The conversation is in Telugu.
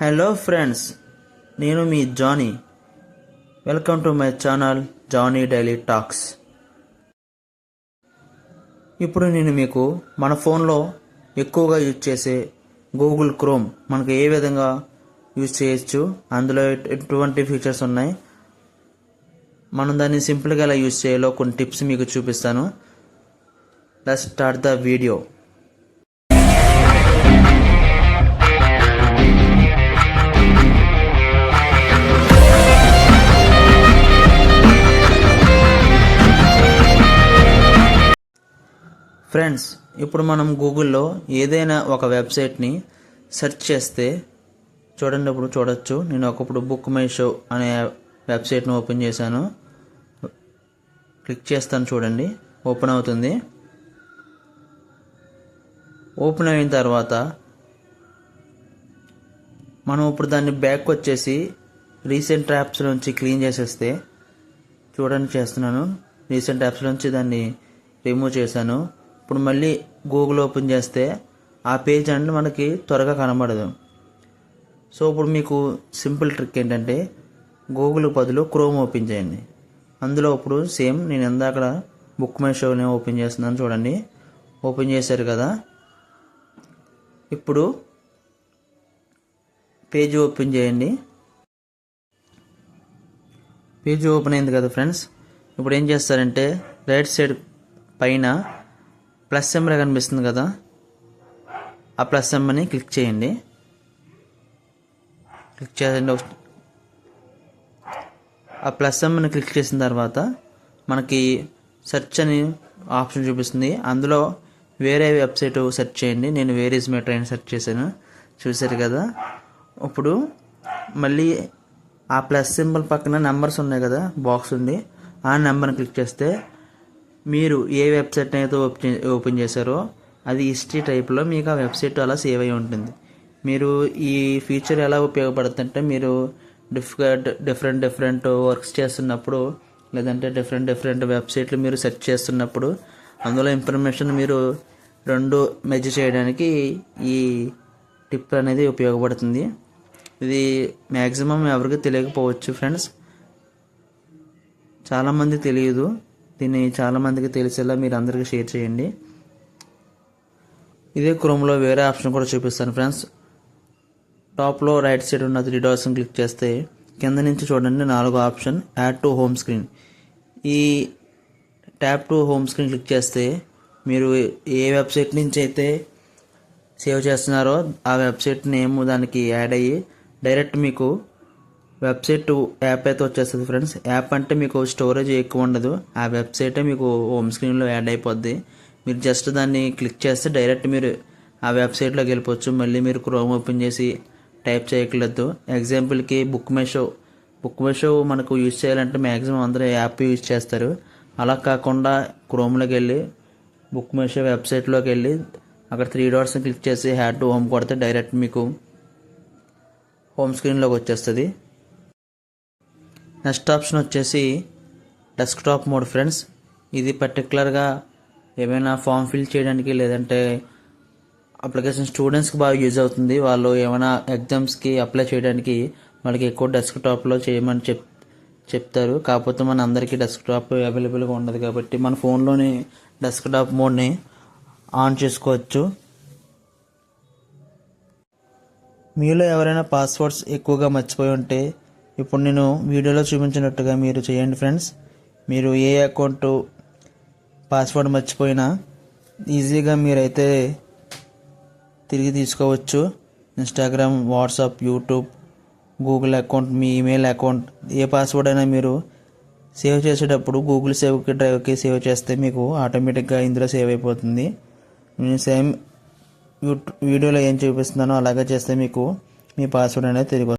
హలో ఫ్రెండ్స్ నేను మీ Johnny. Welcome to my channel Johnny daily talks ఇప్పుడు నేను మీకు మన ఫోన్లో ఎక్కువగా యూజ్ చేసే గూగుల్ క్రోమ్ మనకు ఏ విధంగా యూజ్ చేయొచ్చు? అందులో ఎటువంటి ఫీచర్స్ ఉన్నాయి. మనం దాన్ని సింపుల్గా ఎలా యూజ్ చేయాలో కొన్ని టిప్స్ మీకు చూపిస్తాను. Let start the video friends ఇప్పుడు మనం గూగుల్లో ఏదైనా ఒక వెబ్సైట్ని సెర్చ్ చేస్తే చూడండి ఇప్పుడు చూడొచ్చు. నేను ఒకప్పుడు బుక్ మై షో అనే వెబ్సైట్ను ఓపెన్ చేశాను. క్లిక్ చేస్తాను చూడండి. ఓపెన్ అవుతుంది. ఓపెన్ అయిన తర్వాత మనం ఇప్పుడు దాన్ని బ్యాక్ వచ్చేసి రీసెంట్ యాప్స్ నుంచి క్లీన్ చేసేస్తే చూడండి చేస్తున్నాను. రీసెంట్ యాప్స్ నుంచి దాన్ని రిమూవ్ చేశాను. ఇప్పుడు మళ్ళీ గూగుల్ ఓపెన్ చేస్తే ఆ పేజ్ అనేది మనకి త్వరగా కనబడదు. సో ఇప్పుడు మీకు సింపుల్ ట్రిక్ ఏంటంటే గూగుల్ బదులు క్రోమ్ ఓపెన్ చేయండి. అందులో ఇప్పుడు సేమ్ నేను ఇందాక బుక్ మై షోని ఓపెన్ చేస్తున్నాను చూడండి. ఓపెన్ చేశారు కదా. ఇప్పుడు పేజ్ ఓపెన్ చేయండి. పేజ్ ఓపెన్ అయింది కదా ఫ్రెండ్స్. ఇప్పుడు ఏం చేస్తారంటే రైట్ సైడ్ పైన ప్లస్ సింబల్ కనిపిస్తుంది కదా? ఆ ప్లస్ సింబల్ని క్లిక్ చేయండి. క్లిక్ చేయండి ఆ ప్లస్ సింబల్ని క్లిక్ చేసిన తర్వాత మనకి సెర్చ్ అని ఆప్షన్ చూపిస్తుంది. అందులో వేరే వెబ్సైట్ సెర్చ్ చేయండి. నేను where is my train search చేశాను. చూశారు కదా? ఇప్పుడు మళ్ళీ ఆ ప్లస్ సింబల్ పక్కన నెంబర్స్ ఉన్నాయి కదా? బాక్స్ ఉంది. ఆ నెంబర్ని క్లిక్ చేస్తే మీరు ఏ వెబ్సైట్ అయితే ఓపెన్ ఓపెన్ చేశారో అది హిస్టరీ టైప్లో మీకు ఆ వెబ్సైట్ అలా సేవ్ అయి ఉంటుంది. మీరు ఈ ఫీచర్ ఎలా ఉపయోగపడుతుందంటే మీరు డిఫరెంట్ డిఫరెంట్ డిఫరెంట్ వర్క్స్ చేస్తున్నప్పుడు లేదంటే డిఫరెంట్ డిఫరెంట్ వెబ్సైట్లు మీరు సెర్చ్ చేస్తున్నప్పుడు అందులో ఇన్ఫర్మేషన్ మీరు రెండు మెజ్ చేయడానికి ఈ టిప్ అనేది ఉపయోగపడుతుంది. ఇది మ్యాక్సిమం ఎవరికి తెలియకపోవచ్చు ఫ్రెండ్స్. చాలామంది తెలియదు. దీన్ని చాలామందికి తెలిసేలా మీరు అందరికీ షేర్ చేయండి. ఇదే క్రోమ్లో వేరే ఆప్షన్ కూడా చూపిస్తాను ఫ్రెండ్స్ టాప్లో రైట్ సైడ్ ఉన్న త్రీ డాట్స్ని క్లిక్ చేస్తే కింద నుంచి చూడండి నాలుగో option add to home screen ఈ tap to home screen click చేస్తే మీరు ఏ వెబ్సైట్ నుంచి అయితే సేవ్ చేస్తున్నారో ఆ వెబ్సైట్ నేమ్ దానికి యాడ్ అయ్యి డైరెక్ట్ మీకు వెబ్సైట్ టు యాప్ అయితే వచ్చేస్తుంది ఫ్రెండ్స్. యాప్ అంటే మీకు స్టోరేజ్ ఎక్కువ ఉండదు. ఆ వెబ్సైటే మీకు హోమ్ స్క్రీన్లో యాడ్ అయిపోద్ది. మీరు జస్ట్ దాన్ని క్లిక్ చేస్తే డైరెక్ట్ మీరు ఆ వెబ్సైట్లోకి వెళ్ళిపోవచ్చు. మళ్ళీ మీరు క్రోమ్ ఓపెన్ చేసి టైప్ చేయట్లేదు ఎగ్జాంపుల్కి book my show book my show మనకు యూజ్ చేయాలంటే మ్యాక్సిమం అందరూ యాప్ యూజ్ చేస్తారు. అలా కాకుండా క్రోమ్లోకి వెళ్ళి బుక్ మై షో వెబ్సైట్లోకి వెళ్ళి అక్కడ త్రీ డాట్స్ని క్లిక్ చేసి హ్యాడ్ టు హోమ్ కొడితే డైరెక్ట్ మీకు హోమ్ స్క్రీన్లోకి వచ్చేస్తుంది. నెక్స్ట్ ఆప్షన్ వచ్చేసి డెస్క్టాప్ మోడ్ ఫ్రెండ్స్. ఇది పర్టికులర్గా ఏమైనా ఫామ్ ఫిల్ చేయడానికి లేదంటే అప్లికేషన్ స్టూడెంట్స్కి బాగా యూజ్ అవుతుంది. వాళ్ళు ఏమైనా ఎగ్జామ్స్కి అప్లై చేయడానికి వాళ్ళకి ఎక్కువ డెస్క్టాప్లో చేయమని చెప్ చెప్తారు. కాకపోతే మన అందరికీ డెస్క్టాప్ అవైలబుల్గా ఉండదు కాబట్టి మన ఫోన్లోని డెస్క్టాప్ మోడ్ని ఆన్ చేసుకోవచ్చు. మీలో ఎవరైనా పాస్వర్డ్స్ ఎక్కువగా మర్చిపోయి ఉంటే ఇప్పుడు నేను వీడియోలో చూపించినట్టుగా మీరు చేయండి ఫ్రెండ్స్. మీరు ఏ అకౌంట్ పాస్వర్డ్ మర్చిపోయినా ఈజీగా మీరైతే తిరిగి తీసుకోవచ్చు. Instagram WhatsApp YouTube Google account మీ ఈమెయిల్ అకౌంట్. ఏ పాస్వర్డ్ అయినా మీరు సేవ్ చేసేటప్పుడు గూగుల్ సేవ్కి డ్రైవ్కి సేవ్ చేస్తే మీకు ఆటోమేటిక్గా ఇందులో సేవ్ అయిపోతుంది. నేను సేమ్ యూట్యూబ్ వీడియోలో ఏం చూపిస్తున్నానో అలాగే చేస్తే మీకు మీ పాస్వర్డ్ అనేది తిరిగి